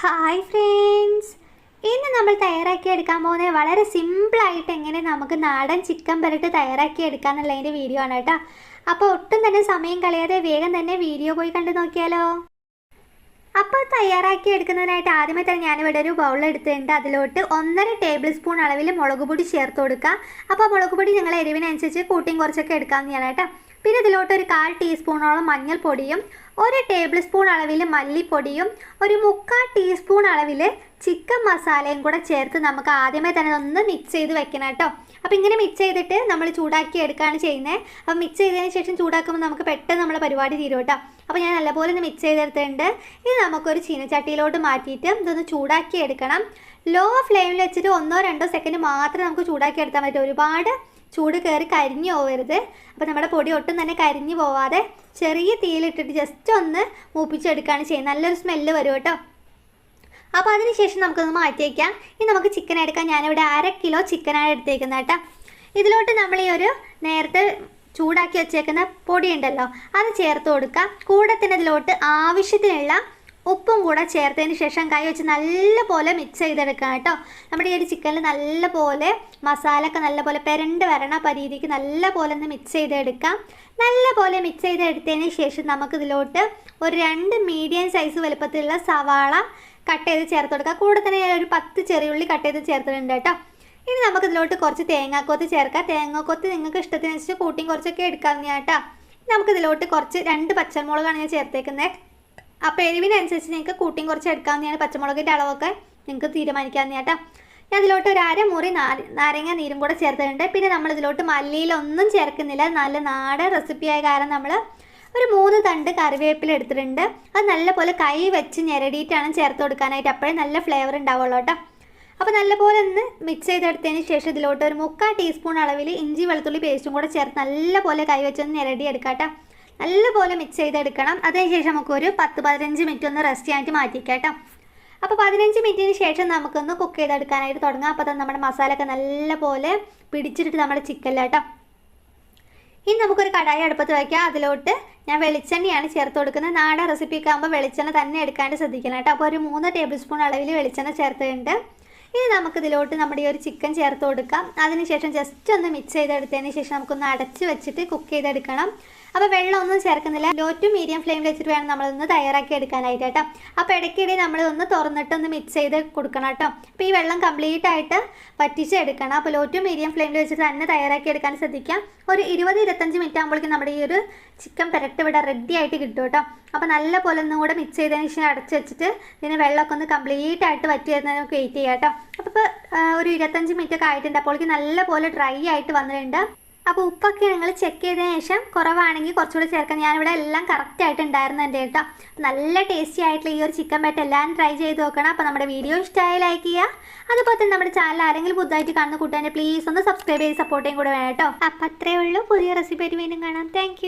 Hi friends ഇന്ന് നമ്മൾ തയ്യാറാക്കി എടുക്കാൻ പോകുന്നത് വളരെ സിമ്പിളായിട്ട് എങ്ങനെ നമുക്ക് നാടൻ ചിക്കൻ പരട്ട് തയ്യാറാക്കി എടുക്കാന്നുള്ളതിന്റെ വീഡിയോ ആണ് കേട്ടോ. അപ്പോൾ ഒട്ടും തന്നെ സമയം കളയാതെ വേഗം തന്നെ വീഡിയോ പോയി കണ്ടു നോക്കിയാലോ? അപ്പോൾ തയ്യാറാക്കി എടുക്കുന്നതിനായിട്ട് ആദ്യമേ തന്നെ ഞാനിവിടെ ഒരു ബൗൾ എടുത്തിട്ടുണ്ട്. അതിലോട്ട് ഒന്നര ടേബിൾ സ്പൂൺ അളവിൽ മുളക് പൊടി ചേർത്ത് കൊടുക്കുക അപ്പോൾ മുളക് പൊടി ഞങ്ങൾ എരിവിനനുസരിച്ച് കൂട്ടിയും കുറച്ചൊക്കെ എടുക്കാവുന്നതാണ് കേട്ടോ. പിന്നെ ഇതിലോട്ട് ഒരു കാൽ ടീസ്പൂണോളം മഞ്ഞൾപ്പൊടിയും ഒരു ടേബിൾ സ്പൂൺ അളവിൽ മല്ലിപ്പൊടിയും ഒരു മുക്കാൽ ടീസ്പൂൺ അളവിൽ ചിക്കൻ മസാലയും കൂടെ ചേർത്ത് നമുക്ക് ആദ്യമേ തന്നെ ഒന്ന് മിക്സ് ചെയ്ത് വെക്കണം കേട്ടോ. അപ്പോൾ ഇങ്ങനെ മിക്സ് ചെയ്തിട്ട് നമ്മൾ ചൂടാക്കി എടുക്കുകയാണ് ചെയ്യുന്നത്. അപ്പോൾ മിക്സ് ചെയ്തതിന് ശേഷം ചൂടാക്കുമ്പോൾ നമുക്ക് പെട്ടെന്ന് നമ്മളെ പരിപാടി തീരും കേട്ടോ. അപ്പോൾ ഞാൻ നല്ലപോലെ ഒന്ന് മിക്സ് ചെയ്തെടുത്തിട്ടുണ്ട്. ഇനി നമുക്കൊരു ചീനച്ചട്ടിയിലോട്ട് മാറ്റിയിട്ട് ഇതൊന്ന് ചൂടാക്കി എടുക്കണം. ലോ ഫ്ലെയിമിൽ വെച്ചിട്ട് ഒന്നോ രണ്ടോ സെക്കൻഡ് മാത്രമേ നമുക്ക് ചൂടാക്കി എടുക്കാൻ പറ്റും. ഒരുപാട് ചൂട് കയറി കരിഞ്ഞു പോകരുത് അപ്പോൾ നമ്മുടെ പൊടി ഒട്ടും തന്നെ കരിഞ്ഞു പോവാതെ ചെറിയ തീയിലിട്ടിട്ട് ജസ്റ്റ് ഒന്ന് മൂപ്പിച്ചെടുക്കുകയാണ് ചെയ്യുന്നത്. നല്ലൊരു സ്മെല്ല് വരും കേട്ടോ. അപ്പോൾ അതിനുശേഷം നമുക്കൊന്ന് മാറ്റി വയ്ക്കാം ഇനി നമുക്ക് ചിക്കൻ എടുക്കാം. ഞാനിവിടെ അര കിലോ ചിക്കനാണ് എടുത്തേക്കുന്നത് കേട്ടോ. ഇതിലോട്ട് നമ്മൾ ഈ ഒരു നേരത്തെ ചൂടാക്കി വെച്ചേക്കുന്ന പൊടിയുണ്ടല്ലോ അത് ചേർത്ത് കൊടുക്കാം. കൂടെ തന്നെ ഇതിലോട്ട് ആവശ്യത്തിനുള്ള ഉപ്പും കൂടെ ചേർത്തതിന് ശേഷം കൈ വെച്ച് നല്ലപോലെ മിക്സ് ചെയ്തെടുക്കാം കേട്ടോ. നമ്മുടെ ഈ ഒരു ചിക്കനിൽ നല്ലപോലെ മസാല ഒക്കെ നല്ലപോലെ പെരണ്ട് വരണ പരീതിക്ക് രീതിക്ക് നല്ലപോലെ ഒന്ന് മിക്സ് ചെയ്തെടുക്കാം. നല്ലപോലെ മിക്സ് ചെയ്തെടുത്തതിന് ശേഷം നമുക്കിതിലോട്ട് ഒരു രണ്ട് മീഡിയം സൈസ് വലുപ്പത്തിലുള്ള സവാള കട്ട് ചെയ്ത് ചേർത്ത് കൊടുക്കുക കൂടെ തന്നെ ഒരു പത്ത് ചെറിയുള്ളി കട്ട് ചെയ്ത് ചേർത്തിട്ടുണ്ട് കേട്ടോ. ഇനി നമുക്കിതിലോട്ട് കുറച്ച് തേങ്ങാക്കൊത്ത് ചേർക്കാം. തേങ്ങാക്കൊത്ത് നിങ്ങൾക്ക് ഇഷ്ടത്തിനനുസരിച്ച് കൂട്ടിയും കുറച്ചൊക്കെ എടുക്കാവുന്ന കേട്ടോ. നമുക്കിതിലോട്ട് കുറച്ച് രണ്ട് പച്ചമുളകാണ് ഞാൻ ചേർത്തേക്കുന്നത്. അപ്പോൾ എരിവിനനുസരിച്ച് നിങ്ങൾക്ക് കൂട്ടിയും കുറച്ച് എടുക്കാവുന്നതാണ് പച്ചമുളകിന്റെ അളവൊക്കെ നിങ്ങൾക്ക് തീരുമാനിക്കാവുന്ന കേട്ടോ. ഞാൻ ഇതിലോട്ട് ഒരു അരമുറി നാര നാരങ്ങ നീരും കൂടെ ചേർത്തിട്ടുണ്ട്. പിന്നെ നമ്മൾ ഇതിലോട്ട് മല്ലിയിലൊന്നും ചേർക്കുന്നില്ല. നല്ല നാടൻ റെസിപ്പിയായ കാരണം നമ്മൾ ഒരു മൂന്ന് തണ്ട് കറിവേപ്പില എടുത്തിട്ടുണ്ട്. അത് നല്ലപോലെ കൈ വെച്ച് ഞെരടിയിട്ടാണ് ചേർത്ത് കൊടുക്കാനായിട്ട് അപ്പോഴേ നല്ല ഫ്ലേവർ ഉണ്ടാവുള്ളൂ കേട്ടോ. അപ്പോൾ നല്ലപോലെ ഒന്ന് മിക്സ് ചെയ്തെടുത്തതിന് ശേഷം ഇതിലോട്ട് ഒരു മുക്കാൽ ടീസ്പൂൺ അളവിൽ ഇഞ്ചി വെളുത്തുള്ളി പേസ്റ്റും കൂടെ ചേർത്ത് നല്ലപോലെ കൈ വെച്ചൊന്ന് ഞെരടി എടുക്കാം കേട്ടോ. നല്ലപോലെ മിക്സ് ചെയ്തെടുക്കണം. അതിനുശേഷം നമുക്കൊരു പത്ത് പതിനഞ്ച് മിനിറ്റ് ഒന്ന് റെസ്റ്റ് ചെയ്യാനായിട്ട് മാറ്റിക്കാം കേട്ടോ അപ്പോൾ പതിനഞ്ച് മിനിറ്റിന് ശേഷം നമുക്കൊന്ന് കുക്ക് ചെയ്തെടുക്കാനായിട്ട് തുടങ്ങാം. അപ്പോൾ തന്നെ നമ്മുടെ മസാല ഒക്കെ നല്ലപോലെ പിടിച്ചിട്ട് നമ്മുടെ ചിക്കനിലാട്ടോ ഇനി നമുക്കൊരു കടായി അടുപ്പത്ത് വയ്ക്കാം അതിലോട്ട് ഞാൻ വെളിച്ചെണ്ണയാണ് ചേർത്ത് കൊടുക്കുന്നത്. നാടൻ റെസിപ്പിയൊക്കെ ആകുമ്പോൾ വെളിച്ചെണ്ണ തന്നെ എടുക്കാണ്ട് ശ്രദ്ധിക്കണം കേട്ടോ. അപ്പോൾ ഒരു മൂന്ന് ടേബിൾ സ്പൂൺ അളവിൽ വെളിച്ചെണ്ണ ചേർത്തിട്ടുണ്ട്. ഇനി നമുക്കിതിലോട്ട് നമ്മുടെ ഈ ഒരു ചിക്കൻ ചേർത്ത് കൊടുക്കാം. അതിനുശേഷം ജസ്റ്റ് ഒന്ന് മിക്സ് ചെയ്തെടുത്തതിന് ശേഷം നമുക്കൊന്ന് അടച്ച് വെച്ചിട്ട് കുക്ക് ചെയ്തെടുക്കണം. അപ്പോൾ വെള്ളമൊന്നും ചേർക്കുന്നില്ല. ലോ ടു മീഡിയം ഫ്ലെയിമിൽ വെച്ചിട്ട് വേണം നമ്മളൊന്ന് തയ്യാറാക്കി എടുക്കാനായിട്ട് കേട്ടോ. അപ്പോൾ ഇടയ്ക്കിടെ നമ്മൾ ഒന്ന് തുറന്നിട്ട് ഒന്ന് മിക്സ് ചെയ്ത് കൊടുക്കണം കേട്ടോ. അപ്പോൾ ഈ വെള്ളം കംപ്ലീറ്റ് ആയിട്ട് വറ്റിച്ചെടുക്കണം. അപ്പോൾ ലോ ടു മീഡിയം ഫ്ലെയിമിൽ വെച്ചിട്ട് തന്നെ തയ്യാറാക്കി എടുക്കാൻ ശ്രദ്ധിക്കാം. ഒരു ഇരുപത് ഇരുപത്തഞ്ച് മിനിറ്റ് ആകുമ്പോഴേക്കും നമ്മുടെ ഈ ഒരു ചിക്കൻ പെരട്ട് ഇവിടെ റെഡി ആയിട്ട് കിട്ടും കേട്ടോ. അപ്പോൾ നല്ല പോലെ ഒന്നും കൂടെ മിക്സ് ചെയ്തതിന് ശേഷം അടച്ച് വെച്ചിട്ട് ഇതിന് വെള്ളമൊക്കെ ഒന്ന് കംപ്ലീറ്റ് ആയിട്ട് വറ്റി വരുന്നത് നമുക്ക് വെയിറ്റ് ചെയ്യാം കേട്ടോ. അപ്പോൾ ഒരു ഇരുപത്തഞ്ച് മിനിറ്റ് ഒക്കെ ആയിട്ടുണ്ട്. അപ്പോഴേക്കും നല്ല പോലെ ഡ്രൈ ആയിട്ട് വന്നിട്ടുണ്ട്. അപ്പോൾ ഉപ്പൊക്കെ നിങ്ങൾ ചെക്ക് ചെയ്തതിന് ശേഷം കുറവാണെങ്കിൽ കുറച്ചുകൂടി ചേർക്കാം. ഞാനിവിടെ എല്ലാം കറക്റ്റ് ആയിട്ട് ഉണ്ടായിരുന്നു എന്റെ കേട്ടോ. നല്ല ടേസ്റ്റി ആയിട്ടുള്ള ഈ ഒരു ചിക്കൻ ബെറ്റ് എല്ലാവരും ട്രൈ ചെയ്ത് നോക്കണം. അപ്പോൾ നമ്മുടെ വീഡിയോ ഇഷ്ടമായി ലൈക്ക് ചെയ്യുക. അതുപോലെ തന്നെ നമ്മുടെ ചാനൽ ആരെങ്കിലും പുതുതായിട്ട് കാണുന്ന കൂട്ടുകാരെ പ്ലീസ് ഒന്ന് സബ്സ്ക്രൈബ് ചെയ്ത് സപ്പോർട്ടും കൂടെ വേണം കേട്ടോ. അപ്പോൾ അത്രയേ ഉള്ളൂ. പുതിയ റെസിപ്പി ആയിട്ട് വീണ്ടും കാണാം. താങ്ക്